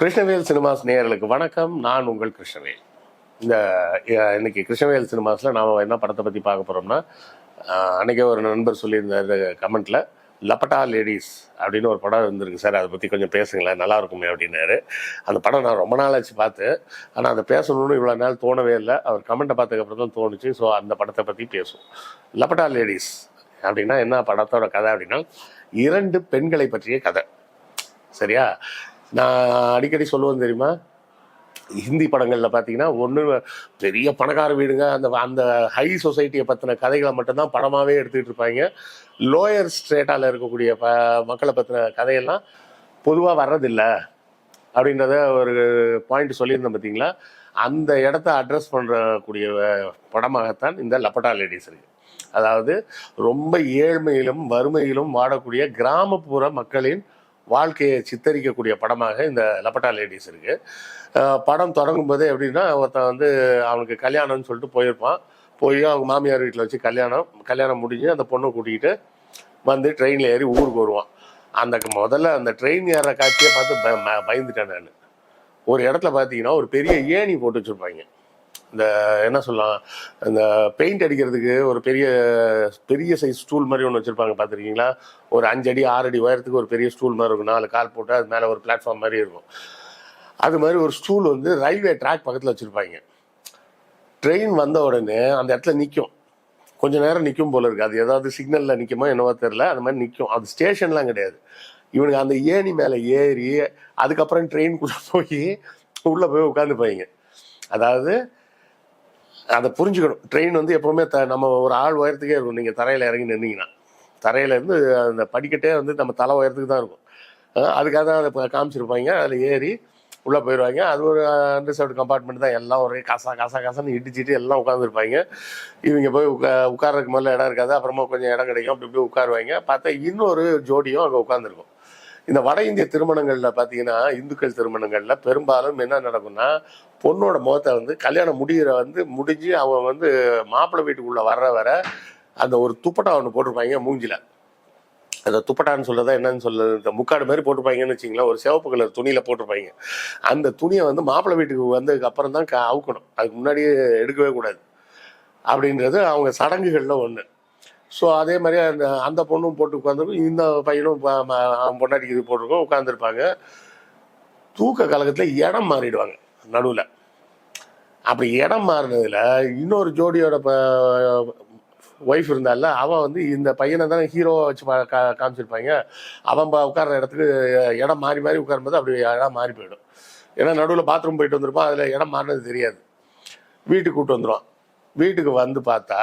Krishnavel cinemas நேயர்களுக்கு வணக்கம். நான் உங்கள் கிருஷ்ணவேல். இந்த இன்னைக்கு கிருஷ்ணவேல் சினிமாஸில் நாம் என்ன படத்தை பற்றி பார்க்க போகிறோம்னா அன்றைக்கே ஒரு நண்பர் சொல்லியிருந்தார் கமெண்ட்டில் லப்பட்டா லேடிஸ் அப்படின்னு ஒரு படம் இருந்திருக்கு சார் அதை பற்றி கொஞ்சம் பேசுங்களேன். நல்லா இருக்குமே அப்படின்னாரு. அந்த படம் நான் ரொம்ப நாள் ஆச்சு பார்த்து. ஆனால் அதை பேசணும்னு இவ்வளோ நாள் தோணவே இல்லை. அவர் கமெண்ட்டை பார்த்ததுக்கப்புறம் தான் தோணுச்சு. ஸோ அந்த படத்தை பற்றி பேசும் லப்பட்டா லேடிஸ் அப்படின்னா என்ன படத்தோட கதை அப்படின்னா இரண்டு பெண்களை பற்றிய கதை. சரியா? நான் அடிக்கடி சொல்லுவேன் தெரியுமா? ஹிந்தி படங்களில் பார்த்தீங்கன்னா ஒன்று பெரிய பணக்கார வீடுங்க. அந்த அந்த ஹை சொசைட்டியை பற்றின கதைகளை மட்டும்தான் படமாகவே எடுத்துக்கிட்டு இருப்பாங்க. லோயர் ஸ்ட்ரேட்டாவில் இருக்கக்கூடிய ப மக்களை பற்றின கதையெல்லாம் பொதுவாக வர்றதில்லை அப்படின்றத ஒரு பாயிண்ட் சொல்லியிருந்தேன் பார்த்தீங்களா அந்த இடத்த அட்ரஸ் பண்ணுறக்கூடிய படமாகத்தான் இந்த லப்பட்டா லேடிஸ் இருக்குது அதாவது ரொம்ப ஏழ்மையிலும் வறுமையிலும் வாடக்கூடிய கிராமப்புற மக்களின் வாழ்க்கையை சித்தரிக்கக்கூடிய படமாக இந்த லப்பட்டா லேடிஸ் இருக்கு. படம் தொடங்கும் போதே எப்படின்னா ஒருத்தன் வந்து அவனுக்கு கல்யாணம்னு சொல்லிட்டு போயிருப்பான். போய் அவங்க மாமியார் வீட்டில் வச்சு கல்யாணம் கல்யாணம் முடிஞ்சு அந்த பொண்ணை கூட்டிக்கிட்டு வந்து ட்ரெயினில் ஏறி ஊருக்கு வருவான். அந்த முதல்ல அந்த ட்ரெயின் ஏற காட்சியை பார்த்து ம- பயந்துட்டேன் நான். ஒரு இடத்துல பார்த்தீங்கன்னா ஒரு பெரிய ஏணி போட்டு வச்சுருப்பாங்க. இந்த என்ன சொல்லலாம் இந்த பெயிண்ட் அடிக்கிறதுக்கு ஒரு பெரிய பெரிய சைஸ் ஸ்டூல் மாதிரி ஒன்று வச்சுருப்பாங்க பார்த்துருக்கீங்களா? ஒரு அஞ்சடி ஆறடி உயரத்துக்கு ஒரு பெரிய ஸ்டூல் மாதிரி இருக்கும். நாலு கால் போட்டு அது மேலே ஒரு பிளாட்ஃபார்ம் மாதிரி இருக்கும். அது மாதிரி ஒரு ஸ்டூல் வந்து ரயில்வே ட்ராக் பக்கத்தில் வச்சுருப்பாங்க. ட்ரெயின் வந்த உடனே அந்த இடத்துல நிற்கும் கொஞ்ச நேரம் நிற்கும் போல இருக்கு. அது ஏதாவது சிக்னலில் நிற்குமா என்னவோ தெரில அந்த மாதிரி நிற்கும் அது ஸ்டேஷன்லாம் கிடையாது. இவனுக்கு அந்த ஏணி மேலே ஏறி அதுக்கப்புறம் ட்ரெயின்குள்ளே போய் உள்ளே போய் உட்காந்துப்பாங்க அதாவது அதை புரிஞ்சுக்கணும். ட்ரெயின் வந்து எப்போவுமே த நம்ம ஒரு ஆள் உயரத்துக்கே இருக்கும். நீங்கள் தரையில் இறங்கி நின்னீங்கன்னா. தரையில இருந்து அந்த படிக்கட்டே வந்து நம்ம தலை உயரத்துக்கு தான் இருக்கும். அதுக்காக தான் அதை காமிச்சிருப்பாங்க. அதில் ஏறி உள்ளே போயிடுவாங்க அது ஒரு அன்ரிசர்வ்டு கம்பார்ட்மெண்ட் தான். எல்லாம் ஒரே காசா காசா காசான்னு இடிச்சிட்டு எல்லாம் உட்காந்துருப்பாங்க இவங்க போய் உட்கா உட்கார்றதுக்கு முதல்ல இடம் இருக்காது. அப்புறமா கொஞ்சம் இடம் கிடைக்கும். அப்படி இப்படி உட்காருவாங்க. பார்த்தா இன்னொரு ஜோடியும் அங்கே உட்காந்துருக்கும் இந்த வட இந்திய திருமணங்களில் பார்த்தீங்கன்னா இந்துக்கள் திருமணங்களில் பெரும்பாலும் என்ன நடக்கும்னா பொண்ணோட முகத்தை வந்து கல்யாணம் முடிகிற வந்து முடிஞ்சு அவன் வந்து மாப்பிள்ளை வீட்டுக்குள்ளே வர்ற வர அந்த ஒரு துப்பட்டா ஒன்று போட்டிருப்பாங்க மூஞ்சில. அந்த துப்பட்டான்னு சொல்லதான் என்னன்னு சொல்ல இந்த முக்காடு மாதிரி போட்டிருப்பாங்கன்னு வச்சிங்களேன் ஒரு சிவப்பு கலர் துணியில் போட்டிருப்பாங்க. அந்த துணியை வந்து மாப்பிள்ளை வீட்டுக்கு வந்ததுக்கு அப்புறம் தான் க- அவுக்கணும். அதுக்கு முன்னாடியே எடுக்கவே கூடாது. அப்படின்றது அவங்க சடங்குகளில் ஒன்று ஸோ அதே மாதிரி அந்த அந்த பொண்ணும் போட்டு உட்காந்துருக்கும் இந்த பையனும் ப- ம- அவன் பொண்டாட்டிக்கு இது போட்டிருக்கோம் உட்காந்துருப்பாங்க தூக்க கழகத்தில் இடம் மாறிடுவாங்க நடுவில். அப்படி இடம் மாறினதுல இன்னொரு ஜோடியோட ஒய்ஃப் இருந்தால அவன் வந்து இந்த பையனை தானே ஹீரோவை வச்சு பா- கா- காமிச்சிருப்பாங்க. அவன் பா- உட்கார்ற இடத்துக்கு இடம் மாறி மாறி உட்காரும்போது அப்படி இடம் மாறி போயிடும். ஏன்னா நடுவில் பாத்ரூம் போயிட்டு வந்திருப்பான் அதில் இடம் மாறினது தெரியாது. வீட்டுக்கு கூப்பிட்டு வந்துடுவான் வீட்டுக்கு வந்து பார்த்தா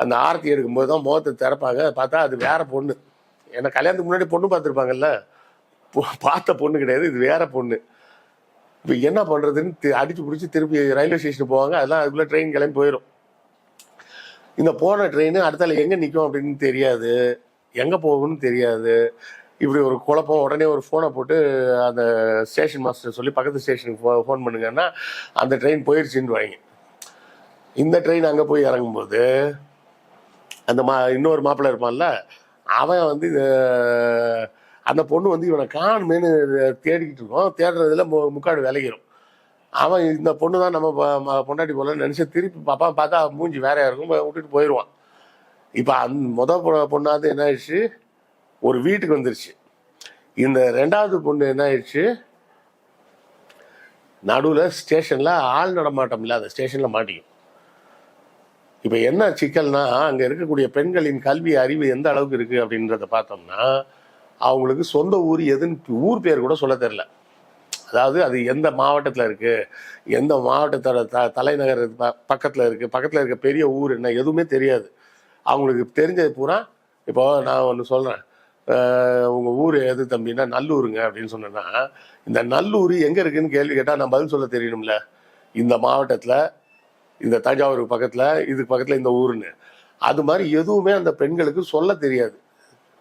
அந்த ஆரத்தி எடுக்கும்போது தான் முகத்தை திறப்பாங்க. பார்த்தா அது வேற பொண்ணு. ஏன்னா கல்யாணத்துக்கு முன்னாடி பொண்ணு பார்த்துருப்பாங்கல்ல? பொ- பார்த்த பொண்ணு கிடையாது. இது வேற பொண்ணு. இப்போ என்ன பண்ணுறதுன்னு தி- அடிச்சு பிடிச்சி திருப்பி ரயில்வே ஸ்டேஷனுக்கு போவாங்க. அதெல்லாம் அதுக்குள்ளே ட்ரெயின் கிளம்பி போயிடும் இந்த போன ட்ரெயின் அடுத்தால எங்கே நிற்கும் அப்படின்னு தெரியாது. எங்கே போகும்னு தெரியாது. இப்படி ஒரு குழப்பம். உடனே ஒரு ஃபோனை போட்டு அந்த ஸ்டேஷன் மாஸ்டர் சொல்லி பக்கத்து ஸ்டேஷனுக்கு ஃபோ ஃபோன் பண்ணுங்கன்னா அந்த ட்ரெயின் போயிடுச்சுன்னு வாங்க இந்த ட்ரெயின் அங்கே போய் இறங்கும்போது அந்த மா இன்னொரு மாப்பிள்ளை இருப்பான்ல அவன் வந்து அந்த பொண்ணு வந்து இவனை காணுமேனு தேடிக்கிட்டு இருக்கோம். தேடுறதுல மு- முக்காடு விளையிடும் அவன் இந்த பொண்ணு தான் நம்ம ம- பொண்டாட்டி போல நினைச்சு திருப்பி பாப்பா பார்த்தா மூஞ்சி வேறையா இருக்கும் போய் விட்டுட்டு போயிடுவான் இப்போ அந் முத பொ- பொண்ணாவது என்ன ஆயிடுச்சு? ஒரு வீட்டுக்கு வந்துருச்சு. இந்த ரெண்டாவது பொண்ணு என்ன ஆயிடுச்சு? நடுவில் ஸ்டேஷனில் ஆள் நடமாட்டம் இல்லாத ஸ்டேஷனில் மாட்டிக்கும். இப்போ என்ன சிக்கல்னா அங்கே இருக்கக்கூடிய பெண்களின் கல்வி அறிவு எந்த அளவுக்கு இருக்குது அப்படின்றத பார்த்தோம்னா அவங்களுக்கு சொந்த ஊர் எதுன்னு ஊர் பேர் கூட சொல்ல தெரில அதாவது அது எந்த மாவட்டத்தில் இருக்குது எந்த மாவட்டத்தோட த தலைநகர் ப பக்கத்தில் இருக்குது பக்கத்தில் இருக்க பெரிய ஊர் என்ன எதுவுமே தெரியாது. அவங்களுக்கு தெரிஞ்சது பூரா இப்போ நான் ஒன்று சொல்கிறேன் உங்கள் ஊர் எது தம்பின்னா நல்லூருங்க அப்படின்னு சொன்னேன்னா இந்த நல்லூர் எங்கே இருக்குன்னு கேள்வி கேட்டால் நான் பதில் சொல்ல தெரியணும்ல. இந்த மாவட்டத்தில் இந்த தஞ்சாவூருக்கு பக்கத்தில் இதுக்கு பக்கத்தில் இந்த ஊருன்னு. அது மாதிரி எதுவுமே அந்த பெண்களுக்கு சொல்ல தெரியாது.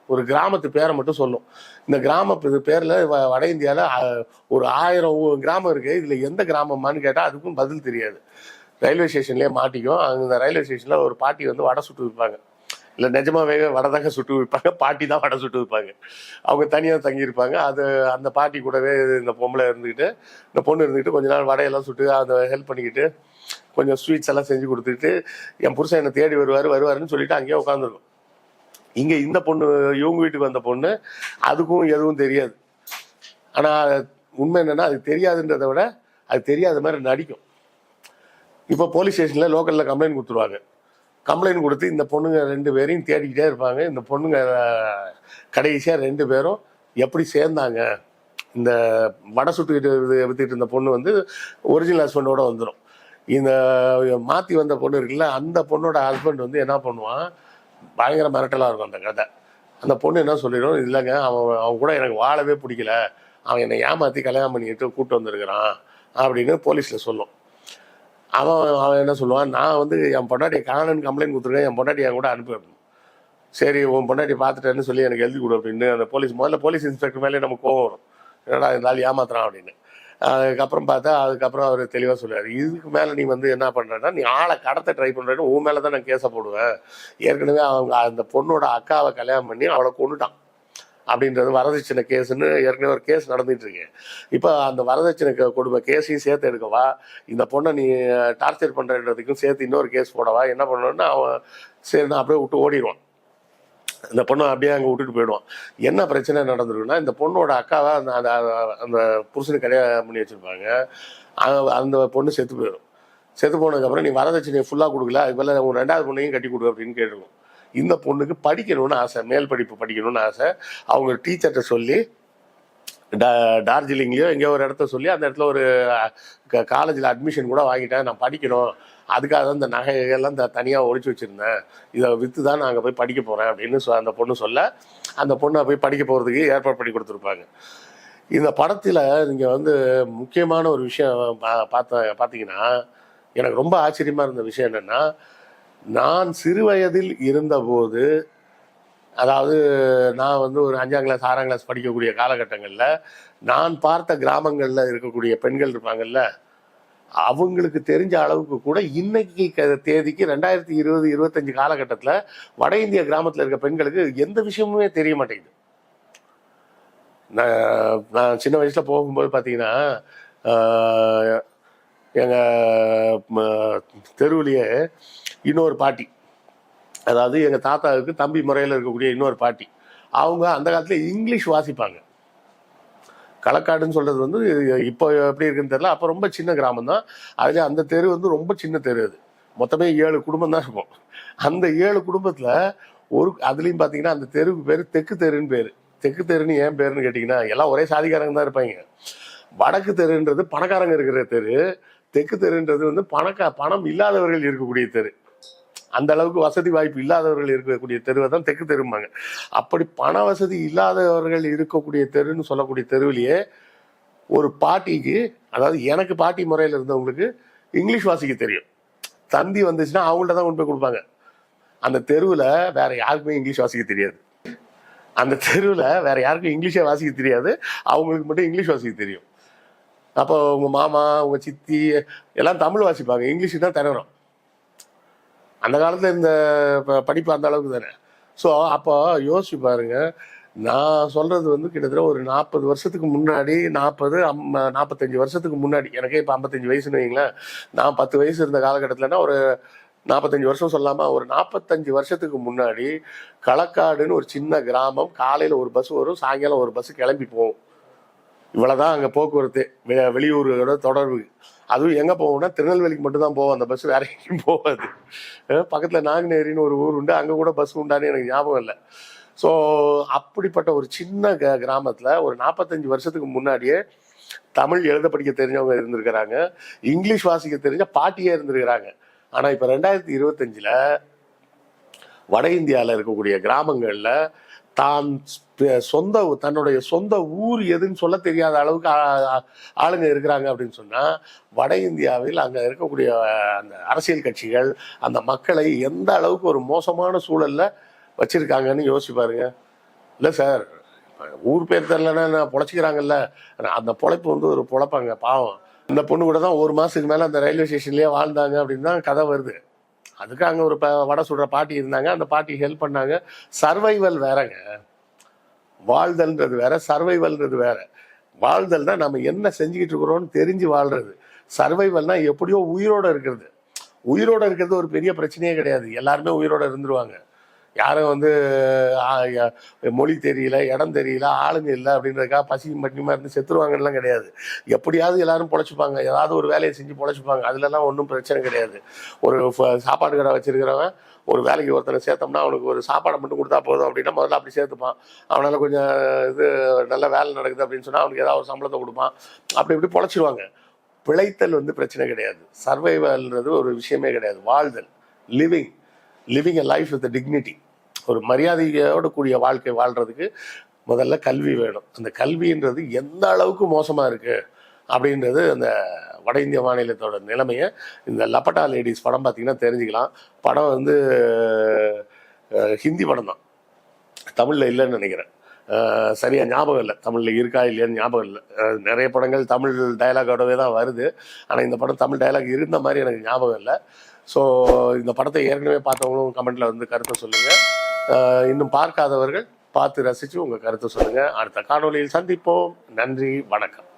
ஒரு கிராமத்து பேரை மட்டும் சொல்லும். இந்த கிராம பேரில் வ- வட இந்தியாவில் ஒரு ஆயிரம் கிராமம் இருக்குது இதில் எந்த கிராமமான்னு கேட்டால் அதுக்கும் பதில் தெரியாது. ரயில்வே ஸ்டேஷன்லேயே மாட்டிக்கும். அந்த ரயில்வே ஸ்டேஷனில் ஒரு பாட்டி வந்து வடை சுட்டு விற்பாங்க. இல்லை நிஜமாவே வடை தாங்க சுட்டு வைப்பாங்க பாட்டி தான் வடை சுட்டு வைப்பாங்க அவங்க தனியாக தங்கியிருப்பாங்க அது அந்த பாட்டி கூடவே இந்த பொம்பளை இருந்துக்கிட்டு இந்த பொண்ணு இருந்துக்கிட்டு கொஞ்ச நாள் வடையெல்லாம் சுட்டு அதை ஹெல்ப் பண்ணிக்கிட்டு கொஞ்சம் ஸ்வீட்ஸ் எல்லாம் செஞ்சு கொடுத்துட்டு என் புருஷன் என்னை தேடி வருவார் வருவாருன்னு சொல்லிட்டு அங்கேயே உட்காந்துருக்கும் இங்கே இந்த பொண்ணு இவங்க வீட்டுக்கு வந்த பொண்ணு அதுக்கும் எதுவும் தெரியாது. ஆனால் உண்மை என்னென்னா அது தெரியாதுன்றதை விட அது தெரியாத மாதிரி நடிக்கும். இப்போ போலீஸ் ஸ்டேஷனில் லோக்கலில் கம்ப்ளைண்ட் கொடுத்துருவாங்க. கம்ப்ளைண்ட் கொடுத்து இந்த பொண்ணுங்க ரெண்டு பேரையும் தேடிக்கிட்டே இருப்பாங்க. இந்த பொண்ணுங்க கடைசியாக ரெண்டு பேரும் எப்படி சேர்ந்தாங்க? இந்த வடை சுட்டுக்கிட்டு இது வித்துக்கிட்டு இருந்த பொண்ணு வந்து ஒரிஜினல் ஹஸ்பண்டோட வந்துடும் இந்த மாற்றி வந்த பொண்ணு இருக்குல்ல அந்த பொண்ணோட ஹஸ்பண்ட் வந்து என்ன பண்ணுவான்? பயங்கர மிரட்டலாக இருக்கும் அந்த கதை. அந்த பொண்ணு என்ன சொல்லிடும்? இல்லைங்க அவன் அவன் கூட எனக்கு வாழவே பிடிக்கல. அவன் என்னை ஏமாற்றி கல்யாணம் பண்ணிக்கிட்டு கூப்பிட்டு வந்திருக்கிறான் அப்படின்னு போலீஸில் சொல்லும். அவன் அவன் என்ன சொல்லுவான்? நான் வந்து என் பொண்டாட்டி காணன்னு கம்ப்ளைண்ட் கொடுத்துருக்கேன் என் பொண்டாட்டி என் கூட அனுப்பி சரி உன் பொண்டாட்டி பார்த்துட்டேன்னு சொல்லி எனக்கு எழுதி கொடு அப்படின்னு. அந்த போலீஸ் முதல்ல போலீஸ் இன்ஸ்பெக்டர் மேலே நமக்கு கோவம் வரும். என்னடா இருந்தாலும் ஏமாத்துறான் அப்படின்னு. அதுக்கப்புறம் பார்த்தா அதுக்கப்புறம் அவர் தெளிவாக சொல்லுவார் இதுக்கு மேலே நீ வந்து என்ன பண்ணுறேன்னா நீ ஆளை கடத்த ட்ரை பண்ணுறேன்னு உன் மேலே தான் நான் கேஸை போடுவேன். ஏற்கனவே அவங்க அந்த பொண்ணோட அக்காவை கல்யாணம் பண்ணி அவளை கொண்டுட்டான் அப்படின்றது வரதட்சணை கேஸ்ன்னு ஏற்கனவே ஒரு கேஸ் நடந்துட்டு இருக்கு. இப்போ அந்த வரதட்சணை க- கொடுமை கேஸையும் சேர்த்து எடுக்கவா இந்த பொண்ணை நீ டார்ச்சர் பண்ணுறதுக்கும் சேர்த்து இன்னொரு கேஸ் போடவா. என்ன பண்ணணும்னா அவன் சரி நான் அப்படியே விட்டு ஓடிடுவான். இந்த பொண்ணை அப்படியே அங்கே விட்டுட்டு போயிடுவான். என்ன பிரச்சனை நடந்திருக்குன்னா இந்த பொண்ணோட அக்காவை அந்த அந்த அந்த புருஷனுக்கு கல்யாணம் பண்ணி வச்சிருப்பாங்க. அந்த பொண்ணு செத்து போயிடும். செத்து போனதுக்கப்புறம் நீ வரதட்சணையை ஃபுல்லாக கொடுக்கல அதுக்கு மேலே உன் ரெண்டாவது பொண்ணையும் கட்டி கொடு அப்படின்னு கேட்டிருக்கும். இந்த பொண்ணுக்கு படிக்கணும்னு ஆசை மேல் படிப்பு படிக்கணும்னு ஆசை. அவங்க டீச்சர்கிட்ட சொல்லி டா- எங்கேயோ ஒரு இடத்த சொல்லி அந்த இடத்துல ஒரு காலேஜில் அட்மிஷன் கூட வாங்கிட்டேன் நான் படிக்கணும். அதுக்காக தான் இந்த நகைகள்லாம் இந்த தனியாக ஒழிச்சு வச்சுருந்தேன். இதை விற்று தான் நான் அங்கே போய் படிக்க போகிறேன் அப்படின்னு சொ- அந்த பொண்ணு சொல்ல அந்த பொண்ணை போய் படிக்க போகிறதுக்கு ஏற்பாடு பண்ணி கொடுத்துருப்பாங்க. இந்த படத்தில் நீங்கள் வந்து முக்கியமான ஒரு விஷயம் பா- பார்த்த பார்த்தீங்கன்னா எனக்கு ரொம்ப ஆச்சரியமாக இருந்த விஷயம் என்னென்னா நான் சிறு வயதில் இருந்தபோது அதாவது நான் வந்து ஒரு அஞ்சாம் கிளாஸ் ஆறாம் கிளாஸ் படிக்கக்கூடிய காலகட்டங்களில் நான் பார்த்த கிராமங்களில் இருக்கக்கூடிய பெண்கள் இருப்பாங்கல்ல அவங்களுக்கு தெரிஞ்ச அளவுக்கு கூட இன்னைக்கு க- தேதிக்கு ரெண்டாயிரத்தி இருபது இருபத்தஞ்சு காலகட்டத்தில் வட இந்திய கிராமத்தில் இருக்க பெண்களுக்கு எந்த விஷயமுமே தெரிய மாட்டேங்குது. நான் நான் சின்ன வயசில் போகும்போது பார்த்தீங்கன்னா எங்கள் தெருவிலேயே இன்னொரு பாட்டி. அதாவது எங்கள் தாத்தாவுக்கு தம்பி முறையில் இருக்கக்கூடிய இன்னொரு பாட்டி. அவங்க அந்த காலத்தில் இங்கிலீஷ் வாசிப்பாங்க. களக்காடுன்னு சொல்றது வந்து இப்போ எப்படி இருக்குன்னு தெரியல. அப்போ ரொம்ப சின்ன கிராமம் தான் அதில் அந்த தெரு வந்து ரொம்ப சின்ன தெரு அது. மொத்தமே ஏழு குடும்பம் தான் இருக்கும். அந்த ஏழு குடும்பத்தில் ஒரு அதுலேயும் பார்த்தீங்கன்னா அந்த தெருவுக்கு பேர் தெற்கு தெருன்னு பேர். தெற்கு தெருன்னு ஏன் பேருன்னு கேட்டிங்கன்னா எல்லாம் ஒரே சாதிக்காரங்க தான் இருப்பாங்க. வடக்கு தெருன்றது பணக்காரங்க இருக்கிற தெரு. தெற்கு தெருன்றது வந்து பணக்கா பணம் இல்லாதவர்கள் இருக்கக்கூடிய தெரு. அந்த அளவுக்கு வசதி வாய்ப்பு இல்லாதவர்கள் இருக்கக்கூடிய தெருவை தான் தெற்கு தெரும்பாங்க. அப்படி பண வசதி இல்லாதவர்கள் இருக்கக்கூடிய தெருன்னு சொல்லக்கூடிய தெருவிலேயே ஒரு பாட்டிக்கு அதாவது எனக்கு பாட்டி முறையில் இருந்தவங்களுக்கு இங்கிலீஷ் வாசிக்க தெரியும். தந்தி வந்துச்சுன்னா அவங்கள்ட்ட தான் கொண்டு போய் கொடுப்பாங்க. அந்த தெருவில் வேற யாருக்குமே இங்கிலீஷ் வாசிக்க தெரியாது. அந்த தெருவில் வேற யாருக்கும் இங்கிலீஷே வாசிக்க தெரியாது. அவங்களுக்கு மட்டும் இங்கிலீஷ் வாசிக்க தெரியும். அப்போ உங்கள் மாமா உங்கள் சித்தி எல்லாம் தமிழ் வாசிப்பாங்க. இங்கிலீஷ் தான் திணறும். அந்த காலத்தில் இந்த ப- படிப்பு அந்த அளவுக்கு தானே. ஸோ அப்போ யோசிச்சு பாருங்க. நான் சொல்றது வந்து கிட்டத்தட்ட ஒரு நாற்பது வருஷத்துக்கு முன்னாடி நாற்பது நாற்பத்தஞ்சு வருஷத்துக்கு முன்னாடி எனக்கே இப்போ ஐம்பத்தஞ்சு வயசுன்னு வைங்களேன். நான் பத்து வயசு இருந்த காலகட்டத்தில்னா ஒரு நாற்பத்தஞ்சு வருஷம் சொல்லாம ஒரு நாற்பத்தஞ்சு வருஷத்துக்கு முன்னாடி களக்காடுன்னு ஒரு சின்ன கிராமம் காலையில ஒரு பஸ் வரும் சாயங்காலம் ஒரு பஸ் கிளம்பி போகும் இவ்வளோதான் அங்கே போக்குவரத்து வெ- வெளியூரோட தொடர்பு. அதுவும் எங்கே போவோம்னா திருநெல்வேலிக்கு மட்டும் தான் போவோம். அந்த பஸ் வேற எங்கேயும் போகாது. பக்கத்தில் நாங்குநேரின்னு ஒரு ஊர் உண்டு. அங்கே கூட பஸ் உண்டான்னு எனக்கு ஞாபகம் இல்லை. ஸோ அப்படிப்பட்ட ஒரு சின்ன க கிராமத்தில் ஒரு நாற்பத்தஞ்சு வருஷத்துக்கு முன்னாடியே தமிழ் எழுத படிக்க தெரிஞ்சவங்க இருந்திருக்கிறாங்க. இங்கிலீஷ் வாசிக்க தெரிஞ்ச பாட்டியே இருந்திருக்கிறாங்க. ஆனால் இப்போ ரெண்டாயிரத்தி இருபத்தஞ்சில் வட இந்தியாவில் இருக்கக்கூடிய கிராமங்களில் தான் சொந்த தன்னுடைய சொந்த ஊர் எதுன்னு சொல்ல தெரியாத அளவுக்கு ஆளுங்க இருக்கிறாங்க அப்படின்னு சொன்னால் வட இந்தியாவில் அங்கே இருக்கக்கூடிய அந்த அரசியல் கட்சிகள் அந்த மக்களை எந்த அளவுக்கு ஒரு மோசமான சூழலில் வச்சிருக்காங்கன்னு யோசிச்சு பாருங்க. இல்லை சார் ஊர் பேர் தெரிலன்னா நான் பொழைச்சிக்கிறாங்கல்ல. அந்த பொழைப்பு வந்து ஒரு பொழைப்பாங்க பாவம். இந்த பொண்ணு கூட தான் ஒரு மாதத்துக்கு மேலே அந்த ரயில்வே ஸ்டேஷன்லேயே வாழ்ந்தாங்க அப்படின்னு தான் கதை வருது. அதுக்கு அங்கே ஒரு ப- வடை சுடுற பாட்டி இருந்தாங்க. அந்த பாட்டி ஹெல்ப் பண்ணாங்க. சர்வைவல் வேறங்க. வாழ்தல்ன்றது வேற சர்வைவல்ன்றது வேற. வாழ்தல்னா நம்ம என்ன செஞ்சுக்கிட்டு இருக்கிறோம்னு தெரிஞ்சு வாழ்றது. சர்வைவல்னா எப்படியோ உயிரோட இருக்கிறது. உயிரோட இருக்கிறது ஒரு பெரிய பிரச்சனையே கிடையாது. எல்லாருமே உயிரோட இருந்துருவாங்க. யாரும் வந்து மொழி தெரியல இடம் தெரியல ஆளுங்க இல்லை அப்படின்றதுக்காக பசியும் மட்டிமா இருந்து செத்துருவாங்கலாம் கிடையாது. எப்படியாவது எல்லாரும் பொழைச்சிப்பாங்க. ஏதாவது ஒரு வேலையை செஞ்சு பொழைச்சிப்பாங்க. அதுலலாம் ஒன்றும் பிரச்சனை கிடையாது. ஒரு சாப்பாடு கடை வச்சிருக்கிறவன் ஒரு வேலைக்கு ஒருத்தனை சேர்த்தோம்னா அவனுக்கு ஒரு சாப்பாடை மட்டும் கொடுத்தா போதும் அப்படின்னா முதல்ல அப்படி சேர்த்துப்பான். அவனால் கொஞ்சம் இது நல்ல வேலை நடக்குது அப்படின்னு சொன்னால் அவனுக்கு ஏதாவது ஒரு சம்பளத்தை கொடுப்பான். அப்படி இப்படி பொழைச்சிடுவாங்க பிழைத்தல் வந்து பிரச்சனை கிடையாது. சர்வைவல்ன்றது ஒரு விஷயமே கிடையாது. வாழ்தல். Living. Living a life with dignity. ஒரு மரியாதையோடு கூடிய வாழ்க்கை வாழ்கிறதுக்கு முதல்ல கல்வி வேணும். அந்த கல்வின்றது எந்த அளவுக்கு மோசமாக இருக்குது அப்படின்றது அந்த வட இந்திய மாநிலத்தோட நிலைமையை இந்த லப்பட்டா லேடிஸ் படம் பார்த்தீங்கன்னா தெரிஞ்சுக்கலாம். படம் வந்து ஹிந்தி படம் தான். தமிழில் இல்லைன்னு நினைக்கிறேன். சரியா ஞாபகம் இல்லை. தமிழில் இருக்கா இல்லையான்னு ஞாபகம் இல்லை. நிறைய படங்கள் தமிழ் டயலாகோடவே தான் வருது. ஆனால் இந்த படம் தமிழ் டயலாக் இருந்த மாதிரி எனக்கு ஞாபகம் இல்லை. ஸோ இந்த படத்தை ஏற்கனவே பார்த்தவங்களும் கமெண்ட்டில் வந்து கருத்தை சொல்லுங்கள் இன்னும் பார்க்காதவர்கள் பார்த்து ரசித்து உங்கள் கருத்தை சொல்லுங்கள் அடுத்த காணொளியில் சந்திப்போம். நன்றி வணக்கம்.